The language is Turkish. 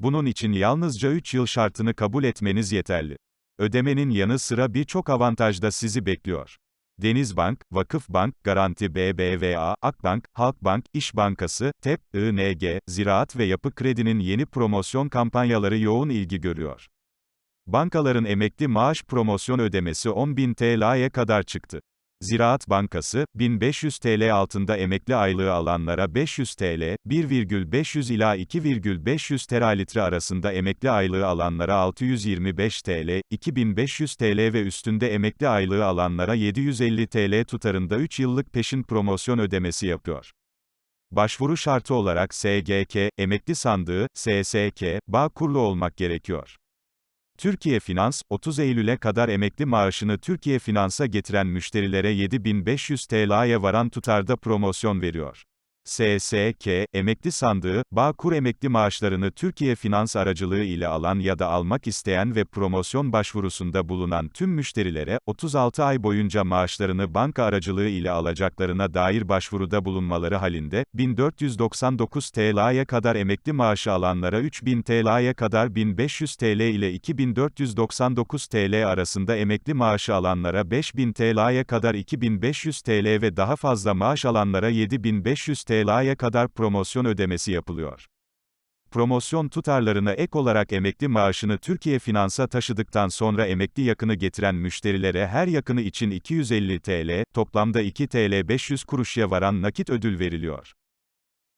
Bunun için yalnızca 3 yıl şartını kabul etmeniz yeterli. Ödemenin yanı sıra birçok avantaj da sizi bekliyor. Denizbank, Vakıfbank, Garanti BBVA, Akbank, Halkbank, İş Bankası, TEP, ING, Ziraat ve Yapı Kredi'nin yeni promosyon kampanyaları yoğun ilgi görüyor. Bankaların emekli maaş promosyon ödemesi 10.000 TL'ye kadar çıktı. Ziraat Bankası, 1500 TL altında emekli aylığı alanlara 500 TL, 1,500 ila 2,500 teralitre arasında emekli aylığı alanlara 625 TL, 2500 TL ve üstünde emekli aylığı alanlara 750 TL tutarında 3 yıllık peşin promosyon ödemesi yapıyor. Başvuru şartı olarak SGK, emekli sandığı, SSK, Bağkurlu olmak gerekiyor. Türkiye Finans, 30 Eylül'e kadar emekli maaşını Türkiye Finans'a getiren müşterilere 7500 TL'ye varan tutarda promosyon veriyor. SSK, emekli sandığı, Bağkur emekli maaşlarını Türkiye Finans aracılığı ile alan ya da almak isteyen ve promosyon başvurusunda bulunan tüm müşterilere, 36 ay boyunca maaşlarını banka aracılığı ile alacaklarına dair başvuruda bulunmaları halinde, 1499 TL'ye kadar emekli maaşı alanlara 3000 TL'ye kadar 1500 TL ile 2499 TL arasında emekli maaşı alanlara 5000 TL'ye kadar 2500 TL ve daha fazla maaş alanlara 7500 TL'ye kadar promosyon ödemesi yapılıyor. Promosyon tutarlarına ek olarak emekli maaşını Türkiye Finans'a taşıdıktan sonra emekli yakını getiren müşterilere her yakını için 250 TL, toplamda 2 TL 500 kuruşya varan nakit ödül veriliyor.